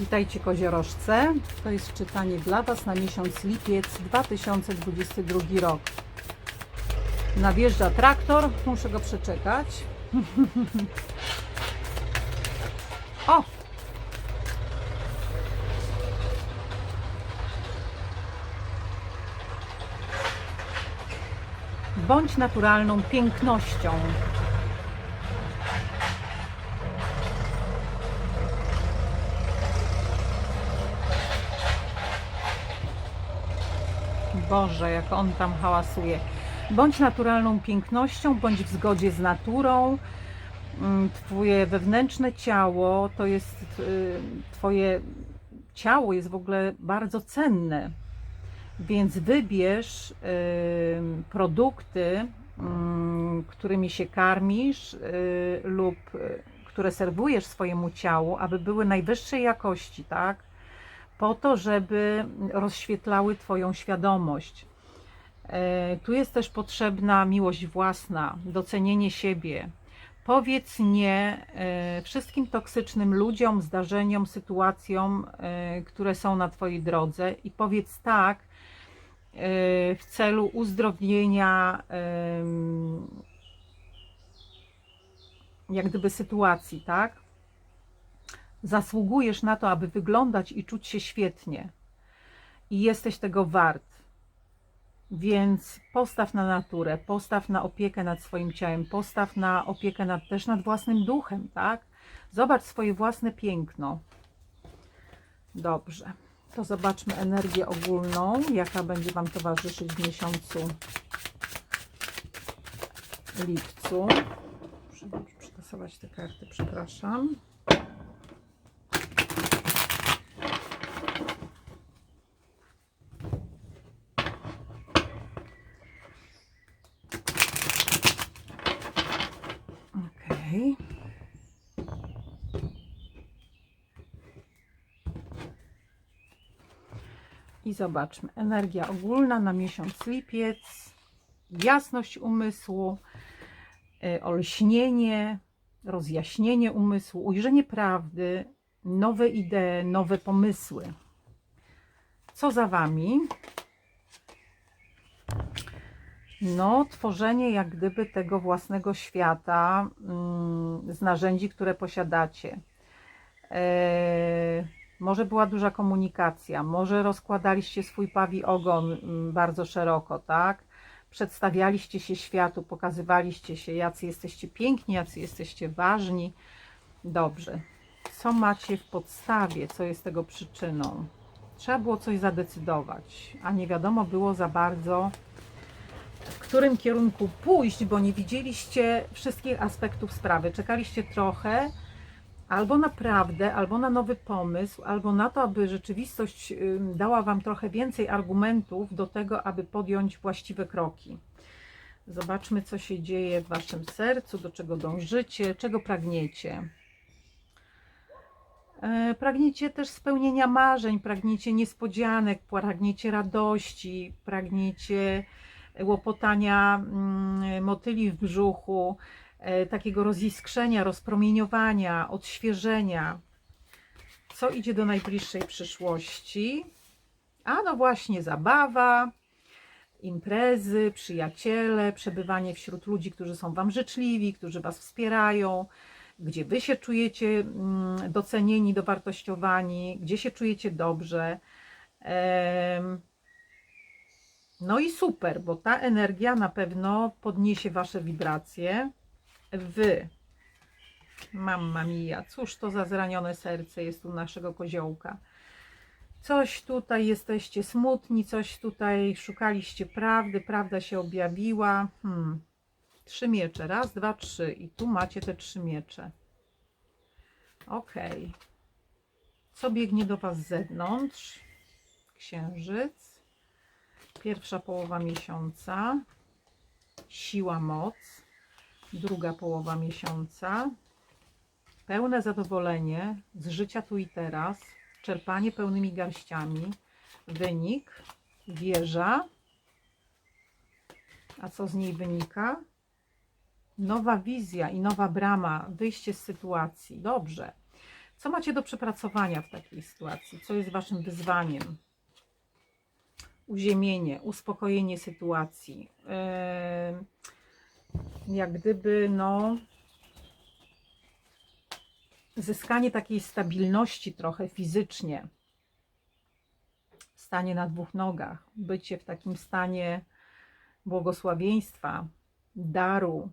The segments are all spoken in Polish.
Witajcie koziorożce. To jest czytanie dla Was na miesiąc lipiec 2022 rok. Nawjeżdża traktor, muszę go przeczekać. o! Bądź naturalną pięknością. Boże, jak on tam hałasuje. Bądź naturalną pięknością, bądź w zgodzie z naturą. Mm, Twoje wewnętrzne ciało to jest y, Twoje ciało jest w ogóle bardzo cenne. Więc wybierz produkty, mm, którymi się karmisz y, lub y, które serwujesz swojemu ciału, aby były najwyższej jakości, tak? Po to, żeby rozświetlały Twoją świadomość. E, Tu jest też potrzebna miłość własna, docenienie siebie. Powiedz nie e, wszystkim toksycznym ludziom, zdarzeniom, sytuacjom, e, które są na Twojej drodze i powiedz tak w celu uzdrowienia jak gdyby sytuacji, tak? Zasługujesz na to, aby wyglądać i czuć się świetnie. I jesteś tego wart. Więc postaw na naturę, postaw na opiekę nad swoim ciałem, postaw na opiekę nad, też nad własnym duchem, tak? Zobacz swoje własne piękno. Dobrze. To zobaczmy energię ogólną, jaka będzie Wam towarzyszyć w miesiącu lipcu. Muszę przetasować te karty, przepraszam. Okej. I zobaczmy. Energia ogólna na miesiąc lipiec. Jasność umysłu, y, olśnienie, rozjaśnienie umysłu, ujrzenie prawdy, nowe idee, nowe pomysły. Co za Wami? No, tworzenie jak gdyby tego własnego świata mm, z narzędzi, które posiadacie. E, może była duża komunikacja, może rozkładaliście swój pawi ogon mm, bardzo szeroko, tak? Przedstawialiście się światu, pokazywaliście się, jacy jesteście piękni, jacy jesteście ważni. Dobrze. Co macie w podstawie? Co jest tego przyczyną? Trzeba było coś zadecydować, a nie wiadomo było za bardzo, w którym kierunku pójść, bo nie widzieliście wszystkich aspektów sprawy. Czekaliście trochę, albo na prawdę, albo na nowy pomysł, albo na to, aby rzeczywistość dała Wam trochę więcej argumentów do tego, aby podjąć właściwe kroki. Zobaczmy, co się dzieje w Waszym sercu, do czego dążycie, czego pragniecie. E, Pragniecie też spełnienia marzeń, pragniecie niespodzianek, pragniecie radości, pragniecie łopotania mm, motyli w brzuchu, takiego roziskrzenia, rozpromieniowania, odświeżenia. Co idzie do najbliższej przyszłości? A no właśnie, zabawa, imprezy, przyjaciele, przebywanie wśród ludzi, którzy są Wam życzliwi, którzy Was wspierają, gdzie Wy się czujecie mm, docenieni, dowartościowani, gdzie się czujecie dobrze. No i super, bo ta energia na pewno podniesie Wasze wibracje. Wy, mamma mia, cóż to za zranione serce jest u naszego koziołka. Coś tutaj jesteście smutni, coś tutaj szukaliście prawdy, prawda się objawiła. Hmm. Trzy miecze, raz, dwa, trzy. I tu macie te trzy miecze. Ok. Co biegnie do Was z zewnątrz? Księżyc pierwsza połowa miesiąca, siła, moc, druga połowa miesiąca, pełne zadowolenie z życia tu i teraz, czerpanie pełnymi garściami, wynik, wieża, a co z niej wynika? Nowa wizja i nowa brama, wyjście z sytuacji. Dobrze. Co macie do przepracowania w takiej sytuacji? Co jest waszym wyzwaniem? Uziemienie, uspokojenie sytuacji. Yy, jak gdyby, no, zyskanie takiej stabilności trochę fizycznie. Stanie na dwóch nogach, bycie w takim stanie błogosławieństwa, daru,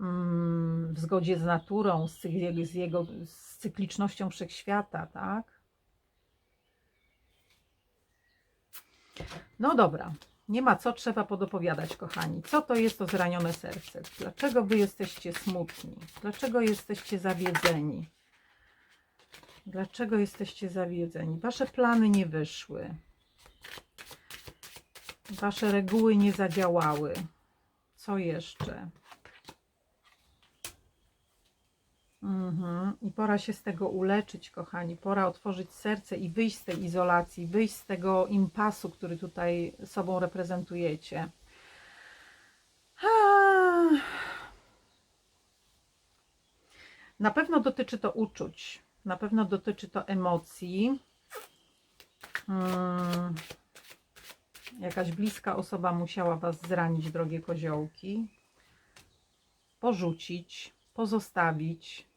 mm, w zgodzie z naturą, z, cy- z jego z cyklicznością wszechświata, tak? No dobra, nie ma co, trzeba podopowiadać, kochani. Co to jest to zranione serce? Dlaczego wy jesteście smutni? Dlaczego jesteście zawiedzeni? Dlaczego jesteście zawiedzeni? Wasze plany nie wyszły. Wasze reguły nie zadziałały. Co jeszcze? Mhm. I pora się z tego uleczyć, kochani. Pora otworzyć serce i wyjść z tej izolacji, wyjść z tego impasu, który tutaj sobą reprezentujecie. Na pewno dotyczy to uczuć, na pewno dotyczy to emocji. Mm. Jakaś bliska osoba musiała Was zranić, drogie koziołki, porzucić, pozostawić.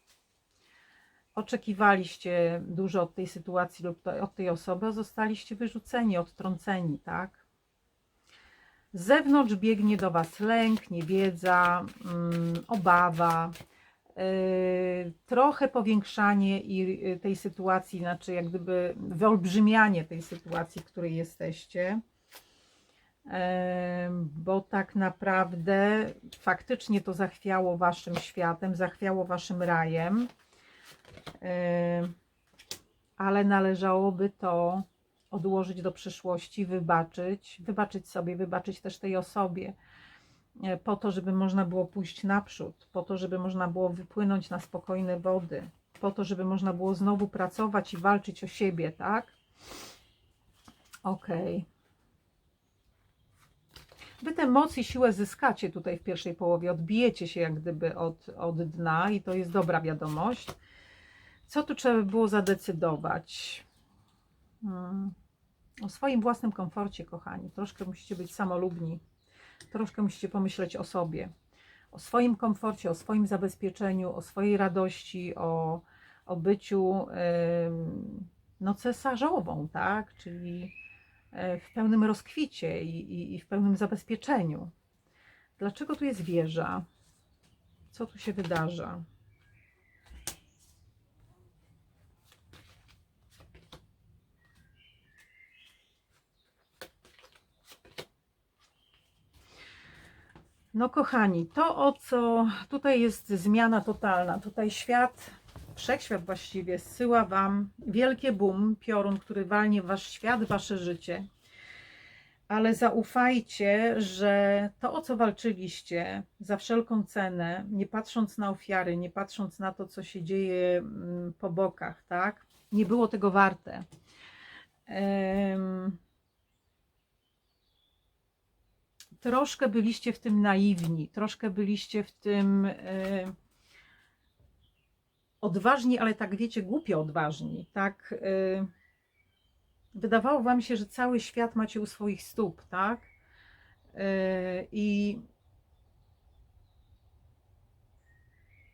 Oczekiwaliście dużo od tej sytuacji lub od tej osoby, a zostaliście wyrzuceni, odtrąceni, tak? Z zewnątrz biegnie do Was lęk, niewiedza, mm, obawa, yy, trochę powiększanie y, tej sytuacji, znaczy jak gdyby wyolbrzymianie tej sytuacji, w której jesteście. Bo tak naprawdę faktycznie to zachwiało waszym światem, zachwiało waszym rajem, Em, ale należałoby to odłożyć do przyszłości, wybaczyć, wybaczyć sobie, wybaczyć też tej osobie, e, po to, żeby można było pójść naprzód, po to, żeby można było wypłynąć na spokojne wody, po to, żeby można było znowu pracować i walczyć o siebie, tak? Okej. Wy te moc i siłę zyskacie tutaj w pierwszej połowie, odbijecie się jak gdyby od, od dna i to jest dobra wiadomość. Co tu trzeba by było zadecydować? Hmm. O swoim własnym komforcie, kochani. Troszkę musicie być samolubni. Troszkę musicie pomyśleć o sobie. O swoim komforcie, o swoim zabezpieczeniu, o swojej radości, o, o byciu ym, no, cesarzową, tak? Czyli w pełnym rozkwicie i, i, i w pełnym zabezpieczeniu. Dlaczego tu jest wieża? Co tu się wydarza? No kochani, to o co tutaj jest zmiana totalna. Tutaj świat, wszechświat właściwie zsyła wam wielkie boom, piorun, który walnie wasz świat, wasze życie. Ale zaufajcie, że to o co walczyliście za wszelką cenę, nie patrząc na ofiary, nie patrząc na to, co się dzieje mm, po bokach, tak? Nie było tego warte. Em, troszkę byliście w tym naiwni, troszkę byliście w tym e, odważni, ale tak wiecie, głupio odważni. Tak e, wydawało wam się, że cały świat macie u swoich stóp, tak? E, I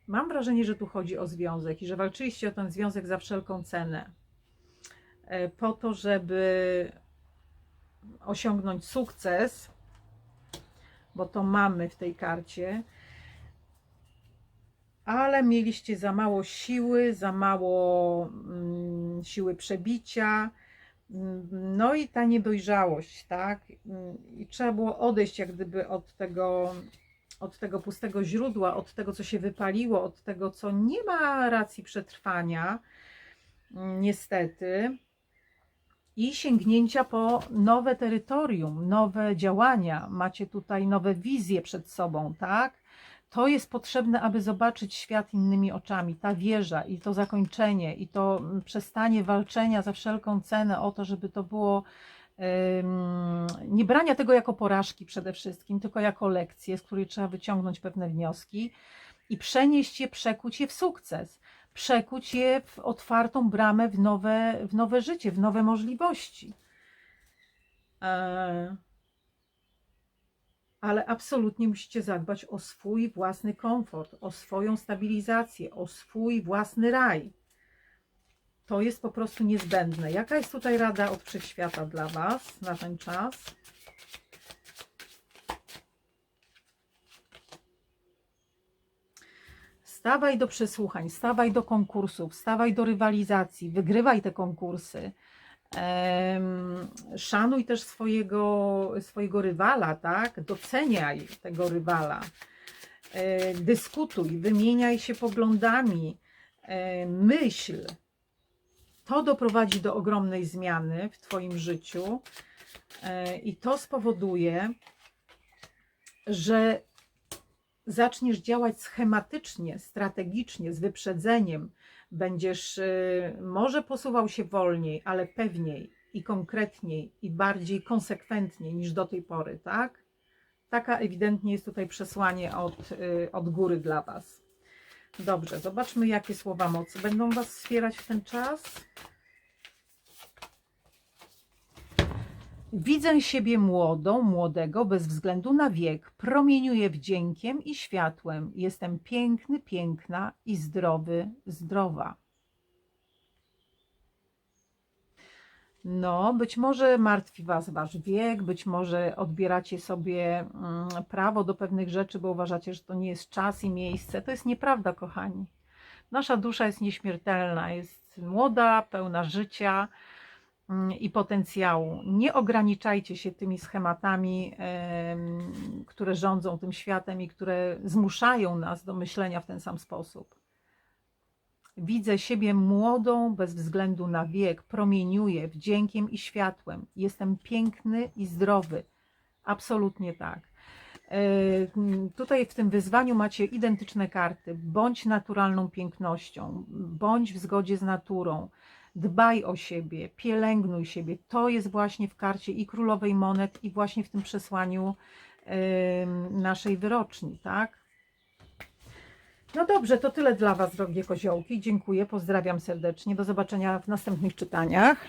mam wrażenie, że tu chodzi o związek i że walczyliście o ten związek za wszelką cenę. E, Po to, żeby osiągnąć sukces, bo to mamy w tej karcie. Ale mieliście za mało siły, za mało mm, siły przebicia. Mm, No i ta niedojrzałość, tak? Mm, I trzeba było odejść jak gdyby od tego, od tego pustego źródła, od tego, co się wypaliło, od tego, co nie ma racji przetrwania, niestety i sięgnięcia po nowe terytorium, nowe działania. Macie tutaj nowe wizje przed sobą, tak? To jest potrzebne, aby zobaczyć świat innymi oczami. Ta wieża i to zakończenie, i to mm, przestanie walczenia za wszelką cenę o to, żeby to było nie brania tego jako porażki przede wszystkim, tylko jako lekcję, z której trzeba wyciągnąć pewne wnioski i przenieść je, przekuć je w sukces. przekuć je w otwartą bramę w nowe, w nowe życie, w nowe możliwości. E, ale absolutnie musicie zadbać o swój własny komfort, o swoją stabilizację, o swój własny raj. To jest po prostu niezbędne. Jaka jest tutaj rada od wszechświata dla Was na ten czas? Stawaj do przesłuchań, stawaj do konkursów, stawaj do rywalizacji, wygrywaj te konkursy. Szanuj też swojego, swojego rywala, tak? Doceniaj tego rywala. E, dyskutuj, wymieniaj się poglądami, e, myśl. To doprowadzi do ogromnej zmiany w Twoim życiu e, i to spowoduje, że zaczniesz działać schematycznie, strategicznie, z wyprzedzeniem, będziesz y, może posuwał się wolniej, ale pewniej i konkretniej i bardziej konsekwentnie niż do tej pory, tak? Taka ewidentnie jest tutaj przesłanie od, y, od góry dla Was. Dobrze, zobaczmy, jakie słowa mocy będą Was wspierać w ten czas. Widzę siebie młodą, młodego, bez względu na wiek. Promieniuję wdziękiem i światłem. Jestem piękny, piękna i zdrowy, zdrowa. No, być może martwi Was Wasz wiek, być może odbieracie sobie mm, prawo do pewnych rzeczy, bo uważacie, że to nie jest czas i miejsce. To jest nieprawda, kochani. Nasza dusza jest nieśmiertelna, jest młoda, pełna życia i potencjału. Nie ograniczajcie się tymi schematami, em, które rządzą tym światem i które zmuszają nas do myślenia w ten sam sposób. Widzę siebie młodą, bez względu na wiek, promieniuję wdziękiem i światłem. Jestem piękny i zdrowy. Absolutnie tak. E, Tutaj w tym wyzwaniu macie identyczne karty. Bądź naturalną pięknością, bądź w zgodzie z naturą. Dbaj o siebie, pielęgnuj siebie. To jest właśnie w karcie i królowej monet, i właśnie w tym przesłaniu naszej wyroczni, tak? No dobrze, to tyle dla Was, drogie koziołki. Dziękuję, pozdrawiam serdecznie. Do zobaczenia w następnych czytaniach.